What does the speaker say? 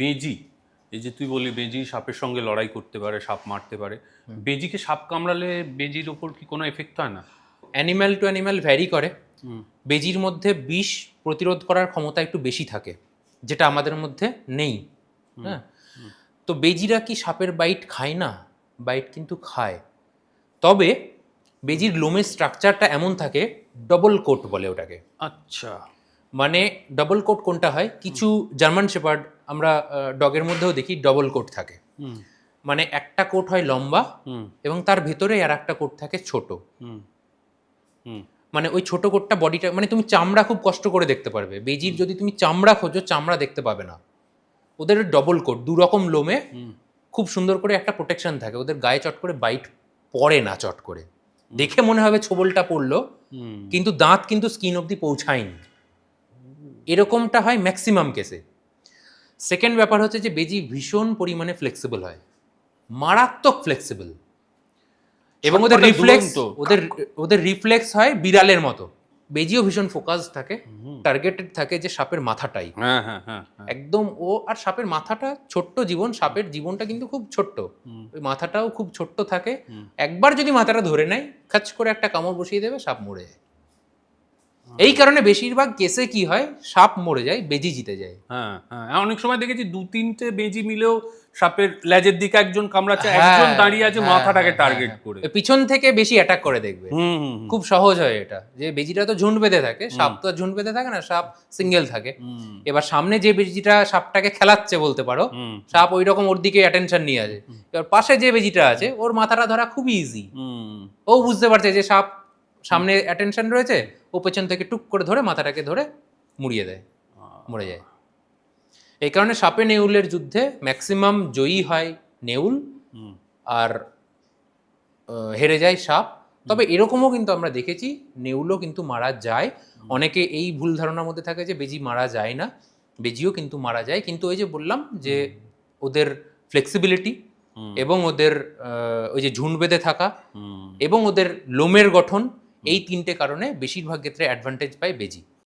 বেজি এই যে তুই বলি বেজি সাপের সঙ্গে লড়াই করতে পারে সাপ মারতে পারে বেজিকে সাপ কামড়ালে বেজির ওপর কি কোনো এফেক্ট হয় না? অ্যানিম্যাল টু অ্যানিম্যাল ভ্যারি করে। বেজির মধ্যে বিষ প্রতিরোধ করার ক্ষমতা একটু বেশি থাকে যেটা আমাদের মধ্যে নেই। হ্যাঁ? তো বেজিরা কি সাপের বাইট খায় না? বাইট কিন্তু খায়। তবে বেজির লোমের স্ট্রাকচারটা এমন থাকে ডবল কোট বলে ওটাকে। আচ্ছা। মানে ডবল কোট কোনটা হয়? কিছু জার্মান শেপার্ড আমরা ডগের মধ্যেও দেখি ডবল কোট থাকে। মানে একটা কোট হয় লম্বা এবং তার ভেতরে আর একটা কোট থাকে ছোট। হুম। হুম। মানে ওই ছোট কোটটা বডিটা মানে তুমি চামড়া খুব কষ্ট করে দেখতে পারবে। বেজির যদি তুমি চামড়া খোঁজো চামড়া দেখতে পাবে না। ওদের ডবল কোট দু রকম লোমে খুব সুন্দর করে একটা প্রোটেকশন থাকে। ওদের গায়ে চট করে বাইট পড়ে না চট করে। দেখে মনে হবে ছোবলটা পড়ল কিন্তু দাঁত কিন্তু স্কিন অবধি পৌঁছায়নি। এরকমটা হয় ম্যাক্সিমাম কেসে সেকেন্ড ব্যাপার হচ্ছে যে বেজি ভীষণ পরিমাণে ফ্লেক্সিবল হয়। মারাত্মক ফ্লেক্সিবল এবং ওদের রিফ্লেক্স ওদের ওদের রিফ্লেক্স হয় বিড়ালের মতো। বেজিও ভীষণ ফোকাস থাকে টার্গেটেড থাকে যে সাপের মাথাটাই। হ্যাঁ হ্যাঁ হ্যাঁ। একদম ও আর সাপের মাথাটা ছোট্ট জীবন সাপের জীবনটা কিন্তু খুব ছোট্ট। ওই মাথাটাও খুব ছোট্ট থাকে। একবার যদি মাথাটা ধরে নেয় খাচ করে একটা কামড় বসিয়ে দেবে সাপ মরে যায়। এই কারণে বেশিরভাগ কেসে কি হয়? সাপ মরে যায় বেজি জিতে যায়। হ্যাঁ হ্যাঁ। অনেক সময় দেখেছি দু তিনটে বেজি মিলেও সাপের লেজের দিকে একজন কামড়াচ্ছে হ্যাঁ, একজন দাঁড়িয়ে আছে হ্যাঁ, মাথাটাকে হ্যাঁ, টার্গেট হ্যাঁ। করে। পিছন থেকে বেশি অ্যাটাক করে দেখবে। খুব সহজ হয় এটা। যে বেজিটা তো ঝুন্ড বেঁধে থাকে সাপ তো ঝুন্ড বেঁধে থাকে না সাপ সিঙ্গেল থাকে। এবার সামনে যে বেজিটা সাপটাকে খেলাচ্ছে বলতে পারো সাপ ওই রকম ওর দিকে অ্যাটেনশন নিয়ে আছে এবার পাশে যে বেজিটা আছে ওর মাথাটা ধরা খুবই ইজি ও বুঝতে পারছে যে সাপ সামনে অ্যাটেনশন রয়েছে ও পেছন থেকে টুক করে ধরে মাথাটাকে ধরে মুড়িয়ে দেয় মরে যায়। এই কারণে সাপে নেউলের যুদ্ধে ম্যাক্সিমাম জয়ী হয় নেউল আর হেরে যায় সাপ। তবে এরকমও কিন্তু আমরা দেখেছি নেউলও কিন্তু মারা যায়। অনেকে এই ভুল ধারণার মধ্যে থাকে যে বেজি মারা যায় না বেজিও কিন্তু মারা যায়। কিন্তু ওই যে বললাম যে ওদের ফ্লেক্সিবিলিটি এবং ওদের ওই যে ঝুঁড বেঁধে থাকা এবং ওদের লোমের গঠন এই তিনটে কারণে বেশিরভাগ ক্ষেত্রে অ্যাডভান্টেজ পায় বেজি।